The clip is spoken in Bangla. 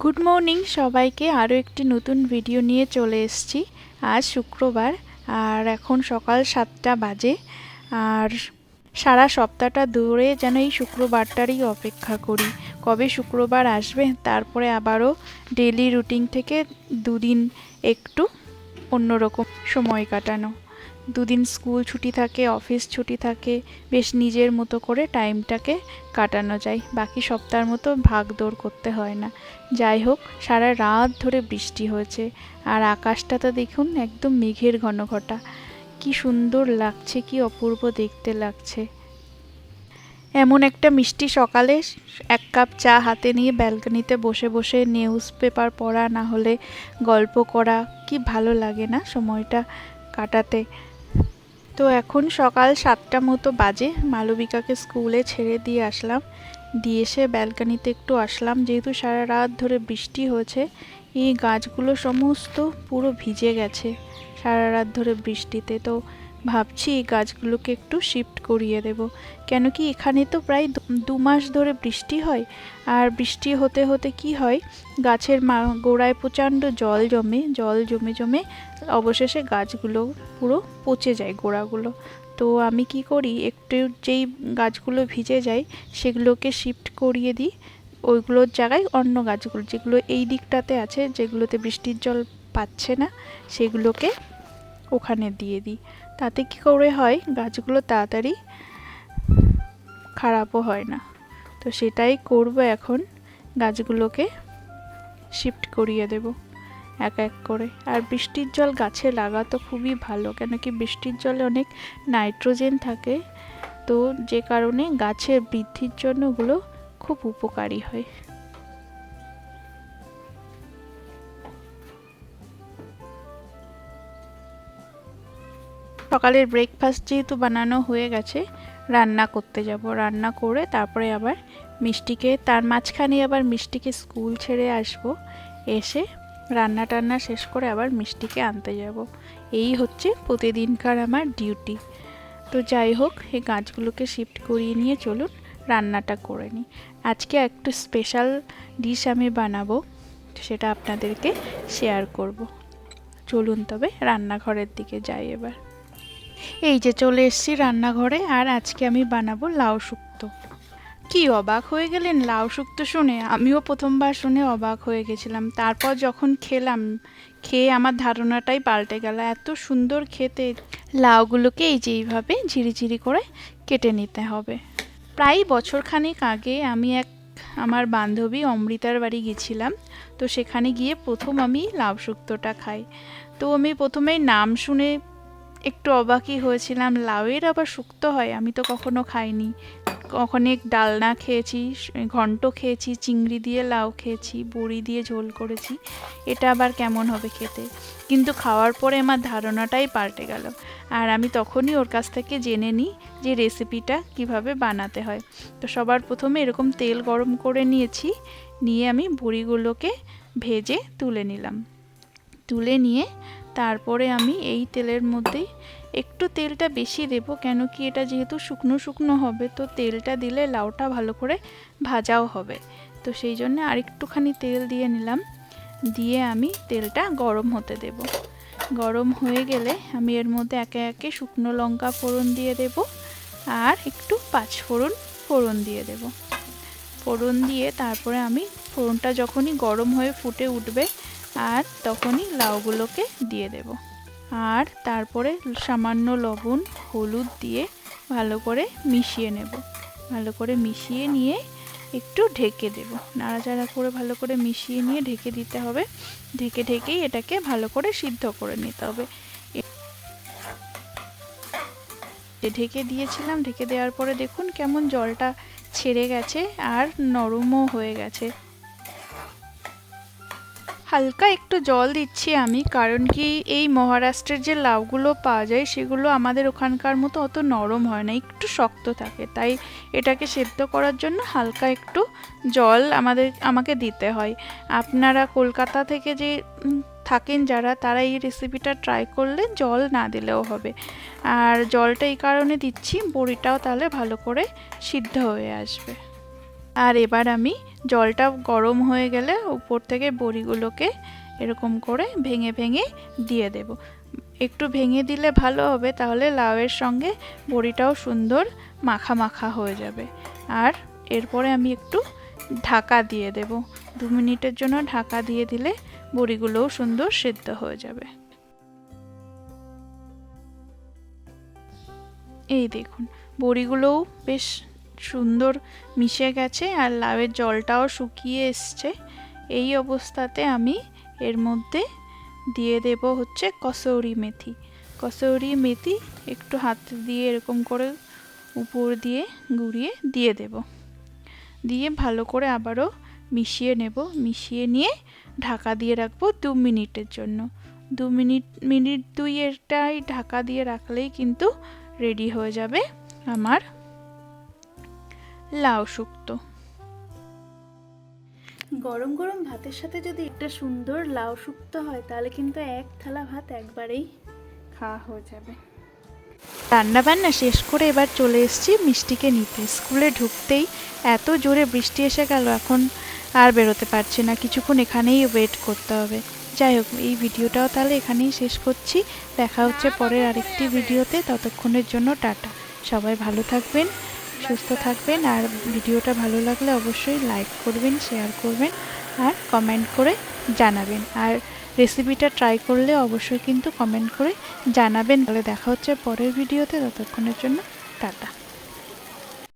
গুড মর্নিং সবাইকে আরও একটি নতুন ভিডিও নিয়ে চলে এসেছি। আজ শুক্রবার, আর এখন সকাল সাতটা বাজে। আর সারা সপ্তাহটা ধরে যেন এই শুক্রবারটারই অপেক্ষা করি। কবে শুক্রবার আসবে, তারপরে আবারও ডেলি রুটিন থেকে দুদিন একটু অন্যরকম সময় কাটানো। দুদিন স্কুল ছুটি থাকে, অফিস ছুটি থাকে, বেশ নিজের মতো করে টাইমটাকে কাটানো যায়। বাকি সপ্তাহের মতো ভাগ দৌড় করতে হয় না। যাই হোক, সারা রাত ধরে বৃষ্টি হয়েছে আর আকাশটা তো দেখুন একদম মেঘের ঘন ঘটা। কি সুন্দর লাগছে, কি অপূর্ব দেখতে লাগছে। এমন একটা মিষ্টি সকালে এক কাপ চা হাতে নিয়ে ব্যালকনিতে বসে বসে নিউজ পেপার পড়া, না হলে গল্প করা, কি ভালো লাগে না সময়টা কাটাতে। তো এখন সকাল সাতটা মতো বাজে। মালবিকাকে স্কুলে ছেড়ে দিয়ে আসলাম। দিয়ে এসে ব্যালকানিতে একটু আসলাম। যেহেতু সারা রাত ধরে বৃষ্টি হয়েছে, এই গাছগুলো সমস্ত পুরো ভিজে গেছে। সারা রাত ধরে বৃষ্টিতে। তো ভাবছি এই গাছগুলোকে একটু শিফট করিয়ে দেব। কেন কি এখানে তো প্রায় দু মাস ধরে বৃষ্টি হয়। আর বৃষ্টি হতে হতে কি হয়, গাছের গোড়ায় প্রচণ্ড জল জমে জল জমে জমে অবশেষে গাছগুলো পুরো পচে যায় গোড়াগুলো। তো আমি কি করি, একটু যেই গাছগুলো ভিজে যায়, সেগুলোকে শিফট করিয়ে দিই। ওইগুলোর জায়গায় অন্য গাছগুলো, যেগুলো এই দিকটাতে আছে, যেগুলোতে বৃষ্টির জল পাচ্ছে না, সেগুলোকে ওখানে দিয়ে দিই। তাতে কি করে হয়? গাছগুলো তাড়াতাড়ি খারাপও হয় না। তো সেটাই করব এখন। গাছগুলোকে শিফট করিয়ে দেব এক এক করে। আর বৃষ্টির জল গাছে লাগা তো খুবই ভালো, কেন কি বৃষ্টির জলে অনেক নাইট্রোজেন থাকে। তো যে কারণে গাছের বৃদ্ধির জন্য ওগুলো খুব উপকারী হয়। সকালের ব্রেকফাস্ট যেহেতু বানানো হয়ে গেছে, রান্না করতে যাব। রান্না করে তারপরে আবার মিষ্টিকে, তার মাঝখানে আবার মিষ্টিকে স্কুল ছেড়ে আসব। এসে রান্না টান্না শেষ করে আবার মিষ্টিকে আনতে যাব। এই হচ্ছে প্রতিদিনকার আমার ডিউটি তো যাই হোক, এই গাছগুলোকে শিফট করিয়ে নিয়ে চলুন রান্নাটা করে নিই। আজকে একটু স্পেশাল ডিশ আমি বানাবো, সেটা আপনাদেরকে শেয়ার করব। চলুন তবে রান্নাঘরের দিকে যাই এবার। এই যে চলে এসেছি রান্নাঘরে, আর আজকে আমি বানাবো লাউ শুক্তো। কি অবাক হয়ে গেলেন লাউ শুক্তো শুনে? আমিও প্রথমবার শুনে অবাক হয়ে গেছিলাম। তারপর যখন খেলাম, খেয়ে আমার ধারণাটাই পাল্টে গেল। এত সুন্দর খেতে। লাউগুলোকে এই যে এইভাবে ঝিরিঝিরি করে কেটে নিতে হবে। প্রায় বছরখানেক আগে আমি এক, আমার বান্ধবী অমৃতার বাড়ি গেছিলাম। তো সেখানে গিয়ে প্রথম আমি লাউ শুক্তোটা খাই। তো আমি প্রথমেই নাম শুনে একটু অবাকই হয়েছিলাম। লাউয়ের আবার শুক্তো হয়, আমি তো কখনো খাইনি। অনেক ডালনা খেয়েছি ঘন্ট খেয়েছি, চিংড়ি দিয়ে লাউ খেয়েছি, বড়ি দিয়ে ঝোল করেছি। এটা আবার কেমন হবে খেতে? কিন্তু খাওয়ার পরে আমার ধারণাটাই পাল্টে গেল। আর আমি তখনই ওর কাছ থেকে জেনে নিই যে রেসিপিটা কীভাবে বানাতে হয়। তো সবার প্রথমে এরকম তেল গরম করে নিয়েছি, নিয়ে আমি বড়িগুলোকে ভেজে তুলে নিলাম। তুলে নিয়ে তারপরে আমি এই তেলের মধ্যেই একটু তেলটা বেশি দেব, কেন কি এটা যেহেতু শুকনো শুকনো হবে, তো তেলটা দিলে লাউটা ভালো করে ভাজাও হবে। তো সেই জন্য আর একটুখানি তেল দিয়ে নিলাম, দিয়ে আমি তেলটা গরম হতে দেব। গরম হয়ে গেলে আমি এর মধ্যে একে একে শুকনো লঙ্কা ফোড়ন দিয়ে দেব, আর একটু পাঁচ ফোড়ন ফোড়ন দিয়ে দেব। ফোড়ন দিয়ে তারপরে আমি, ফোড়নটা যখনই গরম হয়ে ফুটে উঠবে আর তখনই লাউগুলোকে দিয়ে দেব। আর তারপরে সামান্য লবণ, হলুদ দিয়ে ভালো করে মিশিয়ে নেব। ভালো করে মিশিয়ে নিয়ে একটু ঢেকে দেব। নাড়াচাড়া করে ভালো করে মিশিয়ে নিয়ে ঢেকে দিতে হবে। ঢেকে ঢেকেই এটাকে ভালো করে সিদ্ধ করে নিতে হবে। ঢেকে দিয়েছিলাম। ঢেকে দেওয়ার পরে দেখুন কেমন জলটা ছেড়ে গেছে আর নরমও হয়ে গেছে। হালকা একটু জল দিচ্ছি আমি, কারণ কি এই মহারাষ্ট্রের যে লাউগুলো পাওয়া যায় সেগুলো আমাদের ওখানকার মতো অত নরম হয় না, একটু শক্ত থাকে। তাই এটাকে সেদ্ধ করার জন্য হালকা একটু জল আমাদের, আমাকে দিতে হয়। আপনারা কলকাতা থেকে যে থাকেন যারা, তারা এই রেসিপিটা ট্রাই করলে জল না দিলেও হবে। আর জলটা এই কারণে দিচ্ছি, বড়িটাও তাহলে ভালো করে সিদ্ধ হয়ে আসবে। আর এবার আমি জলটা গরম হয়ে গেলে উপর থেকে বড়িগুলোকে এরকম করে ভেঙে ভেঙে দিয়ে দেব। একটু ভেঙে দিলে ভালো হবে, তাহলে লাউয়ের সঙ্গে বড়িটাও সুন্দর মাখা মাখা হয়ে যাবে। আর এরপরে আমি একটু ঢাকা দিয়ে দেব। দু মিনিটের জন্য ঢাকা দিয়ে দিলে বড়িগুলোও সুন্দর সিদ্ধ হয়ে যাবে। এই দেখুন, বড়িগুলোও বেশ সুন্দর মিশে গেছে আর লাউয়ের জলটাও শুকিয়ে এসছে। এই অবস্থাতে আমি এর মধ্যে দিয়ে দেব হচ্ছে কসৌরি মেথি। কসৌরি মেথি একটু হাত দিয়ে এরকম করে উপর দিয়ে গুঁড়িয়ে দিয়ে দেব। দিয়ে ভালো করে আবারও মিশিয়ে নেব। মিশিয়ে নিয়ে ঢাকা দিয়ে রাখব দু মিনিটের জন্য। দু মিনিট মিনিট দুই এরটাই ঢাকা দিয়ে রাখলেই কিন্তু রেডি হয়ে যাবে আমার লাউ শুক্তো। গরম গরম ভাতের সাথে যদি একটা সুন্দর লাউ শুক্তো হয় তাহলে কিন্তু এক থালা ভাত একবারেই খাওয়া হয়ে যাবে। রান্না বান্না শেষ করে এবার চলে এসেছি মিষ্টিকে নিতে। স্কুলে ঢুকতেই এত জোরে বৃষ্টি এসে গেল এখন আর বেরোতে পারছে না। কিছুক্ষণ এখানেই ওয়েট করতে হবে। যাই হোক এই ভিডিওটাও তাহলে এখানেই শেষ করছি। দেখা হচ্ছে পরের আরেকটি ভিডিওতে। ততক্ষণের জন্য টাটা। সবাই ভালো থাকবেন। সুস্থ থাকবেন আর ভিডিওটা ভালো লাগলে অবশ্যই লাইক করবেন, শেয়ার করবেন আর কমেন্ট করে জানাবেন। আর রেসিপিটা ট্রাই করলে অবশ্যই কিন্তু কমেন্ট করে জানাবেন। তাহলে দেখা হচ্ছে পরের ভিডিওতে, ততক্ষণের জন্য টাটা।